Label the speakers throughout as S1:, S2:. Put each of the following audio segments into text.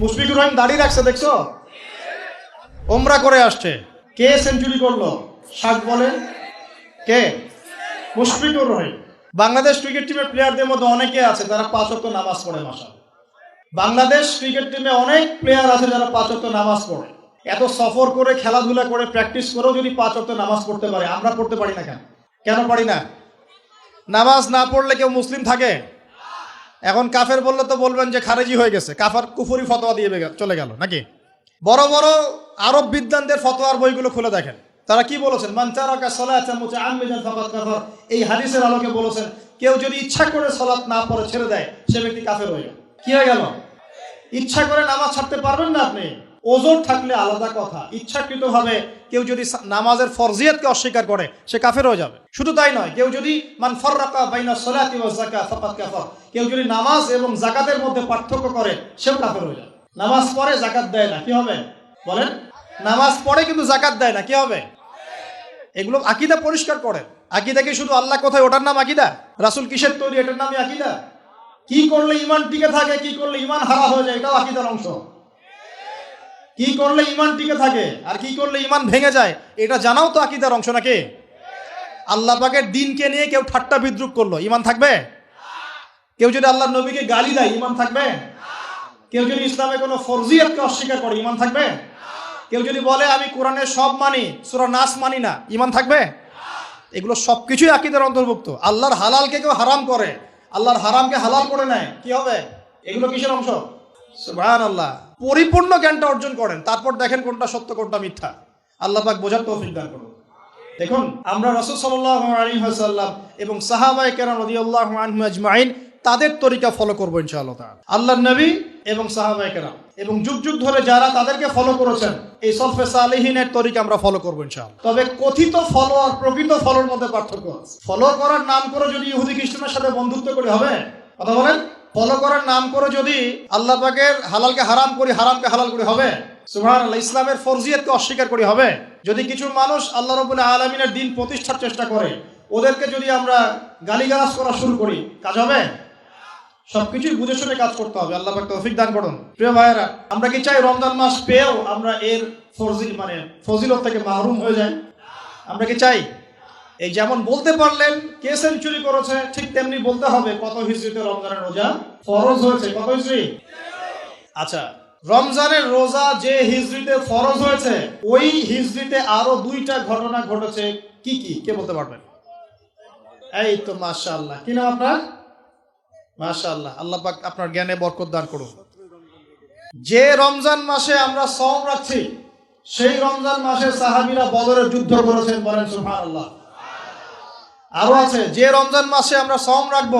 S1: মুশফিকুর রহিম দাঁড়িয়ে রাখছে, দেখছ? ওমরা করে আসছে। কে সেঞ্চুরি করল? শাক বলেন। কে? মুশফিকুর রহিম। বাংলাদেশ ক্রিকেট টিমের প্লেয়ারদের মধ্যে অনেকে আছে যারা পাঁচ ওয়াক্ত নামাজ পড়ে মাসা বাংলাদেশ ক্রিকেট টিমে অনেক প্লেয়ার আছে যারা পাঁচ ওয়াক্ত নামাজ পড়ে। এত সফর করে, খেলাধুলা করে প্র্যাকটিস করেও যদি পাঁচ ওয়াক্ত নামাজ পড়তে পারে, আমরা পড়তে পারি না কেন? কেন পারি না? নামাজ না পড়লে কেউ মুসলিম থাকে? এখন কাফের বললে তো বলবেন যে খারেজি হয়ে গেছে। কাফার কুফুরি ফতোয়া দিয়ে চলে গেল নাকি? বড় বড় আরব বিদ্বানদের ফতোয়ার বইগুলো খুলে দেখেন। তারা কি বলেছেন? এই হাদিসের আলোকে বলেছেন, কেউ যদি ইচ্ছা করে সলাৎ না পড়ে ছেড়ে দেয়, সে ব্যক্তি কাফের হয়ে গেল। কি হয়ে গেল? ইচ্ছা করে নামাজ ছাড়তে পারবেন না আপনি? ওজোর থাকলে আলাদা কথা। ইচ্ছাকৃতভাবে কেউ যদি নামাজের ফরজিয়াতকে অস্বীকার করে, সে কাফের হয়ে যাবে। শুধু তাই নয়, কেউ যদি মান ফররাকা বাইনা সলাতি কেউ যদি নামাজ এবং জাকাতের মধ্যে পার্থক্য করে, সেও কাফের হয়ে যাবে। নামাজ পড়ে জাকাত দেয় না, কি হবে? বলেন। নামাজ পড়ে কিন্তু জাকাত দেয় না, কি হবে? এগুলো আকিদা পরিষ্কার করেন। আকিদা কি শুধু আল্লাহ কোথায়? ওটার নাম আকিদা? রাসূল কিসের তৈরি? এটার নামই আকিদা? কি করলে ইমান টিকে থাকে, কি করলে ইমান হারা হয়ে যায়, এটাও আকিদার অংশ। কি করলে ইমান টিকে থাকে আর কি করলে ইমান ভেঙে যায়, এটা জানাও তো আকিদার অংশ নাকি? আল্লাহ পাকের দিনকে নিয়ে কেউ ঠাট্টা বিদ্রুপ করল ইমান থাকবে? কেউ যদি আল্লাহ নবীকে গালি দেয় ইমান থাকবে? কেউ যদি ইসলামে কোনো ফরজিয়াতকে অস্বীকার করে ইমান থাকবে? কেউ যদি বলে, আমি কোরআনের সব মানি, সুরা নাস মানি না ইমান থাকবে? এগুলো সব কিছুই আকিদের অন্তর্ভুক্ত। আল্লাহর হালালকে কেউ হারাম করে, আল্লাহর হারামকে হালাল করে নেয়, কি হবে? এগুলো কিসের অংশ? সুবহান আল্লাহ পরিপূর্ণ জ্ঞানটা অর্জন করেন, তারপর দেখেন কোনটা সত্য, কোনটা মিথ্যা। আল্লাহ পাক বোঝার তৌফিক দান করুন। দেখুন, আমরা রসুল সাল্লাহ আলী হাসাল্লাম এবং সাহাবাই কেরাম রদিয়াল্লাহ আনহু আজমাইন, তাদের তরিকা ফলো করব ইনশাআল্লাহ তাআলা। আল্লাহর নবী এবং সাহাবাই কেরাম। এবং যুগ যুগ ধরে যারা তাদেরকে ফলো করেছেন, এই সলফে সালেহিনের তরিকা আমরা ফলো করব ইনশাআল্লাহ। তবে কথিত ফলো আর প্রকৃত ফলোর মধ্যে পার্থক্য আছে। ফলো করার নাম করে যদি ইহুদি খ্রিস্টানের সাথে বন্ধুত্ব করে, হবে? কথা বলেন? ফলো করার নাম করে যদি আল্লাহ পাকের হালালকে হারাম করি, হারামকে হালাল করি, হবে? সুবহান আল্লাহ ইসলামের ফরজিয়তকে অস্বীকার করি, হবে? যদি কিছু মানুষ আল্লাহ রবুল্লাহ আলমিনের দিন প্রতিষ্ঠার চেষ্টা করে, ওদেরকে যদি আমরা গালিগালাজ করা শুরু করি, কাজ হবে? সবকিছুই বুঝে শুনে কাজ করতে হবে, আল্লাহ পাক তৌফিক দান করুন। প্রিয় ভাইয়েরা, আমরা কি চাই রমজান মাস পেয়েও আমরা এর ফরজি মানে ফজিলত থেকে মাহরুম হয়ে যাই? আমরা কি চাই? এই যেমন বলতে পারলেন, কে সেঞ্চুরি করেছে, ঠিক তেমনি বলতে হবে কত হিজড়িতে রমজানের রোজা ফরজ হয়েছে, কত হিজড়ি? আচ্ছা রমজানের রোজা যে হিজড়িতে ফরজ হয়েছে, ওই হিজড়িতে আরও দুইটা ঘটনা ঘটেছে, কি কি? কে বলতে পারবেন এই তো মাশাআল্লাহ। কি নাম আপনার? মাশাআল্লাহ। আল্লাহ পাক আপনার জ্ঞানে বরকত দান করুন। যে রমজান মাসে আমরা সম রাখছি, সেই রমজান মাসে সাহাবীরা বদরের যুদ্ধ করেছেন বলেন সুবহানাল্লাহ। আরও আছে, যে রমজান মাসে আমরা সম রাখব,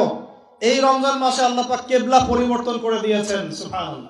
S1: এই রমজান মাসে আল্লাহ পাক কেবলা পরিবর্তন করে দিয়েছেন, সুবহানাল্লাহ।